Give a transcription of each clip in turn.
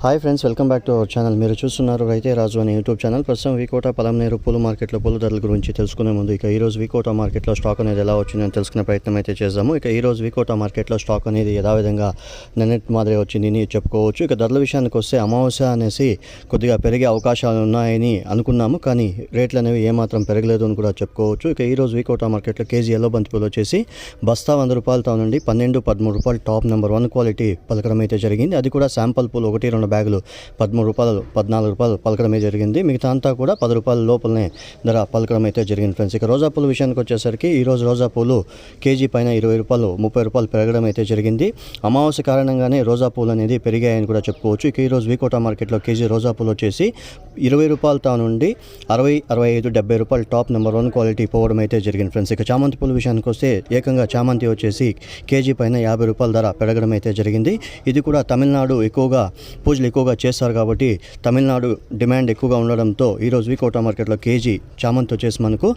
Hi friends welcome back to our channel. మీరు చూస్తున్నారు రైతే రాజు అనే యూట్యూబ్ ఛానల్. ప్రస్తుతం వికోట పలంనేరు పూల మార్కెట్లో పూల ధరల గురించి తెలుసుకునే ముందు ఇక ఈరోజు వికోట మార్కెట్లో స్టాక్ అనేది ఎలా వచ్చిందని తెలుసుకునే ప్రయత్నం అయితే చేద్దాము. ఇక ఈరోజు వికోట మార్కెట్లో స్టాక్ అనేది యథావిధంగా నిన్నటి మాదిరి వచ్చింది అని చెప్పుకోవచ్చు. ఇక ధరల విషయానికి వస్తే అమావాస్య అనేసి కొద్దిగా పెరిగే అవకాశాలు ఉన్నాయని అనుకున్నాము. కానీ రేట్లు అనేవి ఏమాత్రం పెరగలేదు అని కూడా చెప్పుకోవచ్చు. ఇక ఈరోజు వికోట మార్కెట్లో కేజీ ఎల్లో బంతి పూలు వచ్చేసి బస్తా వంద రూపాయలతో నుండి పన్నెండు పదమూడు రూపాయలు టాప్ నెంబర్ వన్ క్వాలిటీ పలకడం అయితే జరిగింది. అది కూడా శాంపుల్ పూలు ఒకటి రెండు బ్యాగులు పదమూడు రూపాయలు పద్నాలుగు రూపాయలు పలకడమే జరిగింది. మిగతా అంతా కూడా పది రూపాయల లోపలనే ధర పలకడం అయితే జరిగింది ఫ్రెండ్స్. ఇక రోజా పూల విషయానికి వచ్చేసరికి ఈ రోజు రోజా పూలు కేజీ పైన ఇరవై రూపాయలు ముప్పై రూపాయలు పెరగడం అయితే జరిగింది. అమావాస్య కారణంగానే రోజా పూలు అనేది పెరిగాయని కూడా చెప్పుకోవచ్చు. ఇక ఈ రోజు వీకోటా మార్కెట్లో కేజీ రోజా పూలు వచ్చేసి ఇరవై రూపాయలతో నుండి అరవై అరవై ఐదు డెబ్బై రూపాయలు టాప్ నెంబర్ వన్ క్వాలిటీ పోవడం అయితే జరిగింది ఫ్రెండ్స్. ఇక చామంతి పూల విషయానికి వస్తే ఏకంగా చామంతి వచ్చేసి కేజీ పైన యాభై రూపాయల ధర పెరగడం అయితే జరిగింది. ఇది కూడా తమిళనాడు ఎక్కువగా పూజలు ఎక్కువగా చేస్తారు కాబట్టి తమిళనాడు డిమాండ్ ఎక్కువగా ఉండడంతో ఈరోజు వీకోటా మార్కెట్లో కేజీ చామంతి వచ్చేసి మనకు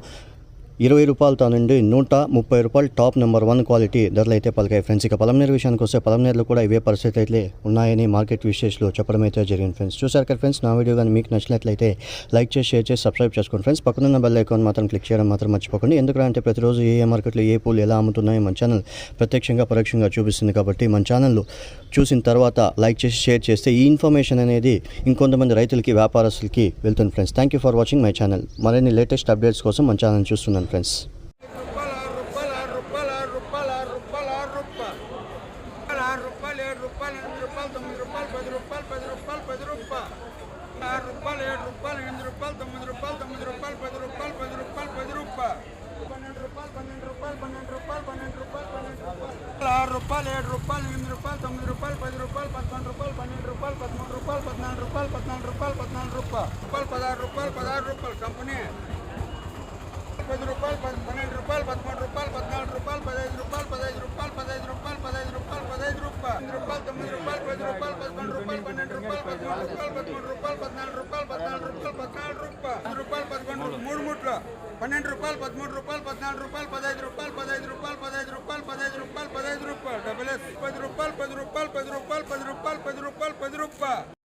ఇరవై రూపాయలతో నుండి నూట ముప్పై రూపాయలు టాప్ నెంబర్ వన్ క్వాలిటీ ధరలు అయితే పలికాయి ఫ్రెండ్స్. ఇక పలంనేరు విషయానికి వస్తే పలంనేరులో కూడా ఇవే పరిస్థితి అయితే ఉన్నాయని మార్కెట్ విశేషాలు చెప్పడం అయితే జరిగింది ఫ్రెండ్స్. చూసారు కదా ఫ్రెండ్స్ నా వీడియో కానీ మీకు నచ్చినట్లయితే లైక్ చేసి షేర్ చేసి సబ్స్క్రైబ్ చేసుకోండి ఫ్రెండ్స్. పక్కనున్న బెల్ ఐకాన్ మాత్రం క్లిక్ చేయడం మాత్రం మర్చిపోకండి. ఎందుకంటే ప్రతిరోజు ఏ ఏ మార్కెట్లో ఏ పూలు ఎలా అమ్ముతున్నాయో మన ఛానల్ ప్రత్యక్షంగా పరోక్షంగా చూపిస్తుంది కాబట్టి మన ఛానల్ చూసిన తర్వాత లైక్ చేసి షేర్ చేస్తే ఈ ఇన్ఫర్మేషన్ అనేది ఇంకొంతమంది రైతులకి వ్యాపారస్తులకి వెళ్తుంది friends. Thank you for watching my channel. మరిన్ని లేటెస్ట్ అప్డేట్స్ కోసం మన ఛానల్ చూస్తున్నాను. ఫ్రెండ్స్. ఆరు రూపాయలు ఏడు రూపాయలు ఎనిమిది రూపాయలు తొమ్మిది రూపాయలు పది రూపాయలు పది రూపాయలు పది ఆరు రూపాయలు ఏడు రూపాయలు రూపాయలు తొమ్మిది రూపాయలు తొమ్మిది రూపాయలు పది రూపాయలు పది రూపాయలు పది రూపాయలు పన్నెండు రూపాయలు పన్నెండు రూపాయలు పన్నెండు రూపాయలు పన్నెండు రూపాయలు పన్నెండు ఆరు రూపాయలు ఏడు రూపాయలు ఎనిమిది రూపాయలు తొమ్మిది రూపాయలు పది రూపాయలు పదకొండు రూపాయలు పన్నెండు రూపాయలు పదమూడు రూపాయలు పద్నాలుగు రూపాయలు పద్నాలుగు రూపాయలు పద్నాలుగు రూపాయలు రూపాయలు పదహారు రూపాయలు పదహారు రూపాయలు కంపెనీ. పది రూపాయలు పది పన్నెండు రూపాయలు పదమూడు రూపాయలు పద్నాలుగు రూపాయలు పదహైదు రూపాయలు పదహైదు రూపాయలు పదహైదు రూపాయలు పదహైదు రూపాయలు పదహైదు రూపాయలు ఎనిమిది రూపాయలు తొమ్మిది రూపాయలు పది రూపాయలు పదకొండు రూపాయలు పన్నెండు రూపాయలు పదమూడు రూపాయలు పదమూడు రూపాయలు పద్నాలుగు రూపాయలు పద్నాలుగు రూపాయలు పద్నాలుగు రూపాయలు రూపాయలు పదకొండు మూడు మూట్లు పన్నెండు రూపాయలు పదమూడు రూపాయలు పద్నాలుగు రూపాయలు పదహైదు రూపాయలు పదహైదు రూపాయలు పదహైదు రూపాయలు పదహైదు రూపాయలు పదహైదు రూపాయలు డబ్బులు పది రూపాయలు పది రూపాయలు పది రూపాయలు పది రూపాయలు పది రూపాయలు పది రూపాయలు పది రూపాయలు